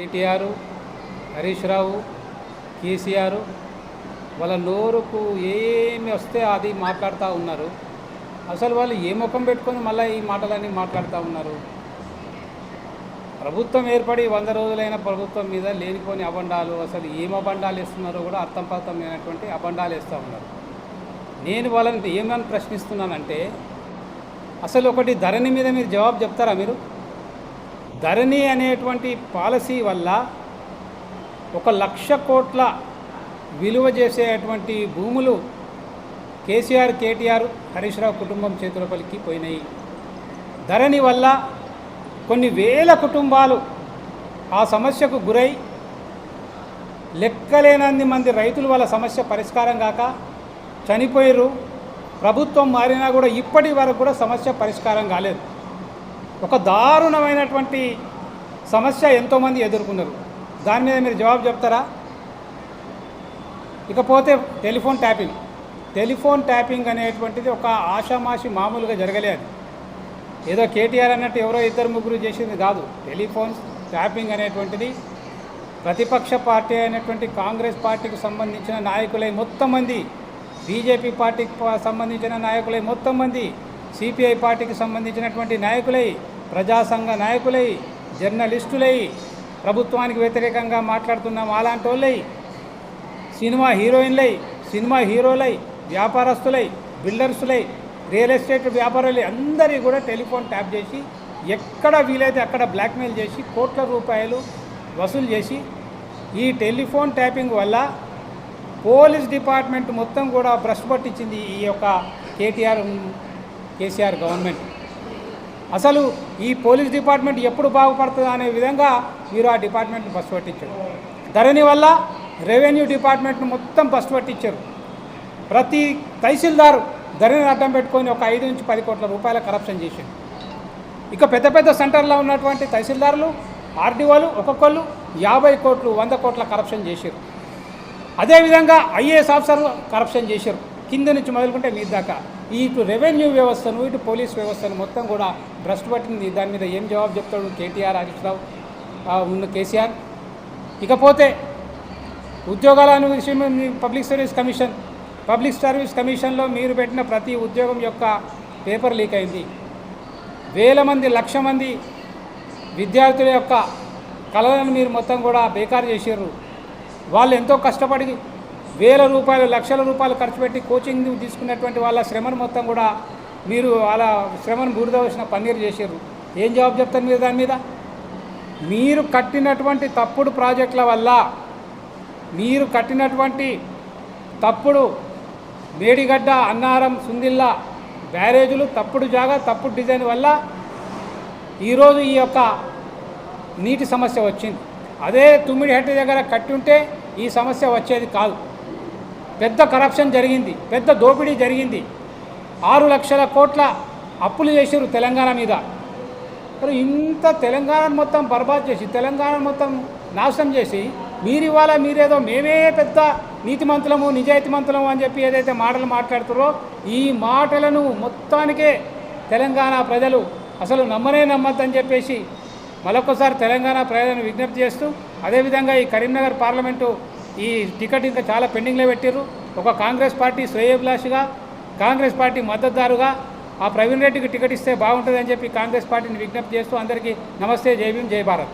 కేటీఆర్ హరీష్ రావు కేసీఆర్ వాళ్ళ నోరుకు ఏమి వస్తే అది మాట్లాడుతూ ఉన్నారు. అసలు వాళ్ళు ఏ ముఖం పెట్టుకొని మళ్ళీ ఈ మాటలన్నీ మాట్లాడుతూ ఉన్నారు? ప్రభుత్వం ఏర్పడి వంద రోజులైన ప్రభుత్వం మీద లేనిపోని అబండాలు అసలు ఏం అబండాలు ఇస్తున్నారో కూడా అర్థం పర్థం లేనటువంటి అబండాలు వేస్తూ ఉన్నారు. నేను వాళ్ళని ఏమని ప్రశ్నిస్తున్నానంటే అసలు ఒకటి ధరణి మీద మీరు జవాబు చెప్తారా మీరు? ధరణి అనేటువంటి పాలసీ వల్ల ఒక లక్ష కోట్ల విలువ చేసేటువంటి భూములు కేసీఆర్ కేటీఆర్ హరీష్ రావు కుటుంబం చేతులపలికి పోయినాయి. ధరణి వల్ల కొన్ని వేల కుటుంబాలు ఆ సమస్యకు గురై లెక్కలేనన్ని మంది రైతులు వాళ్ళ సమస్య పరిష్కారం కాక చనిపోయారు ప్రభుత్వం మారినా కూడా ఇప్పటి వరకు కూడా సమస్య పరిష్కారం కాలేదు. ఒక దారుణమైనటువంటి సమస్య ఎంతోమంది ఎదుర్కొన్నారు. దాని మీద మీరు జవాబు చెప్తారా? ఇకపోతే టెలిఫోన్ ట్యాపింగ్. టెలిఫోన్ ట్యాపింగ్ అనేటువంటిది ఒక ఆషామాషి మామూలుగా జరగలేదు ఏదో కేటీఆర్ అన్నట్టు ఎవరో ఇద్దరు ముగ్గురు చేసింది కాదు. టెలిఫోన్ ట్యాపింగ్ అనేటువంటిది ప్రతిపక్ష పార్టీ అయినటువంటి కాంగ్రెస్ పార్టీకి సంబంధించిన నాయకులై మొత్తం మంది బీజేపీ పార్టీకి సంబంధించిన నాయకులై మొత్తం మంది సిపిఐ పార్టీకి సంబంధించినటువంటి నాయకులై ప్రజాసంఘ నాయకులై జర్నలిస్టులై ప్రభుత్వానికి వ్యతిరేకంగా మాట్లాడుతున్న అలాంటి వాళ్ళై సినిమా హీరోయిన్లై సినిమా హీరోలై వ్యాపారస్తులై బిల్డర్సులై రియల్ ఎస్టేట్ వ్యాపారులై అందరి కూడా టెలిఫోన్ ట్యాప్ చేసి ఎక్కడ వీలైతే అక్కడ బ్లాక్మెయిల్ చేసి కోట్ల రూపాయలు వసూలు చేసి ఈ టెలిఫోన్ ట్యాపింగ్ వల్ల పోలీస్ డిపార్ట్మెంట్ మొత్తం కూడా భ్రష్ పట్టించింది ఈ యొక్క కేటీఆర్ కేసీఆర్ గవర్నమెంట్. అసలు ఈ పోలీస్ డిపార్ట్మెంట్ ఎప్పుడు బాగుపడుతుంది అనే విధంగా మీరు ఆ డిపార్ట్మెంట్ని బస్సు పట్టించారు. ధరణి వల్ల రెవెన్యూ డిపార్ట్మెంట్ను మొత్తం బస్సు పట్టించారు. ప్రతి తహసీల్దారు ధరణిని అడ్డం పెట్టుకొని ఒక ఐదు నుంచి పది కోట్ల రూపాయల కరప్షన్ చేశారు. ఇక పెద్ద పెద్ద సెంటర్లో ఉన్నటువంటి తహసీల్దారులు ఆర్డీఓలు ఒక్కొక్కళ్ళు యాభై కోట్లు వంద కోట్ల కరప్షన్ చేశారు. అదేవిధంగా ఐఏఎస్ ఆఫీసర్లు కరప్షన్ చేశారు. కింద నుంచి మొదలుకుంటే మీ దాకా. ఇటు రెవెన్యూ వ్యవస్థను ఇటు పోలీస్ వ్యవస్థను మొత్తం కూడా భ్రష్టు పట్టింది. దాని మీద ఏం జవాబు చెప్తాడు కేటీఆర్ హరీష్ రావు ఉన్న కేసీఆర్? ఇకపోతే ఉద్యోగాలను విషయం public service commission public service కమిషన్లో మీరు పెట్టిన ప్రతి ఉద్యోగం యొక్క పేపర్ లీక్ అయింది. వేల మంది లక్ష మంది విద్యార్థుల యొక్క కళలను మీరు మొత్తం కూడా బేకారు చేసారు వాళ్ళు ఎంతో కష్టపడి వేల రూపాయలు లక్షల రూపాయలు ఖర్చు పెట్టి కోచింగ్ తీసుకున్నటువంటి వాళ్ళ శ్రమను మొత్తం కూడా మీరు అలా శ్రమను బూడిద వచ్చిన పన్నీరు చేశారు ఏం జవాబు చెప్తారు మీరు దాని మీద? మీరు కట్టినటువంటి తప్పుడు ప్రాజెక్టుల వల్ల మీరు కట్టినటువంటి తప్పుడు మేడిగడ్డ అన్నారం సుందిల్లా బ్యారేజులు తప్పుడు జాగా తప్పుడు డిజైన్ వల్ల ఈరోజు ఈ యొక్క నీటి సమస్య వచ్చింది. అదే తుమ్మిడి హెట్ట దగ్గర కట్టి ఉంటే ఈ సమస్య వచ్చేది కాదు. పెద్ద కరప్షన్ జరిగింది పెద్ద దోపిడీ జరిగింది. ఆరు లక్షల కోట్ల అప్పులు చేశారు తెలంగాణ మీద. మరి ఇంత తెలంగాణ మొత్తం బర్బాద్ చేసి తెలంగాణ మొత్తం నాశనం చేసి మీరు ఇవాళ మీరేదో మేమే పెద్ద నీతిమంతులము నిజాయితీమంతులము అని చెప్పి ఏదైతే మాటలు మాట్లాడుతారో ఈ మాటలను మొత్తానికే తెలంగాణ ప్రజలు అసలు నమ్మనే నమ్మద్దని చెప్పేసి మరొకసారి తెలంగాణ ప్రజలను విజ్ఞప్తి చేస్తూ అదేవిధంగా ఈ కరీంనగర్ పార్లమెంటు ఈ టికెట్ ఇంకా చాలా పెండింగ్లో పెట్టారు ఒక కాంగ్రెస్ పార్టీ శ్రేయోభిలాషిగా కాంగ్రెస్ పార్టీ మద్దతుదారుగా ఆ ప్రవీణ్ రెడ్డికి టికెట్ ఇస్తే బాగుంటుందని చెప్పి కాంగ్రెస్ పార్టీని విజ్ఞప్తి చేస్తూ అందరికీ నమస్తే జై భీం జై భారత్.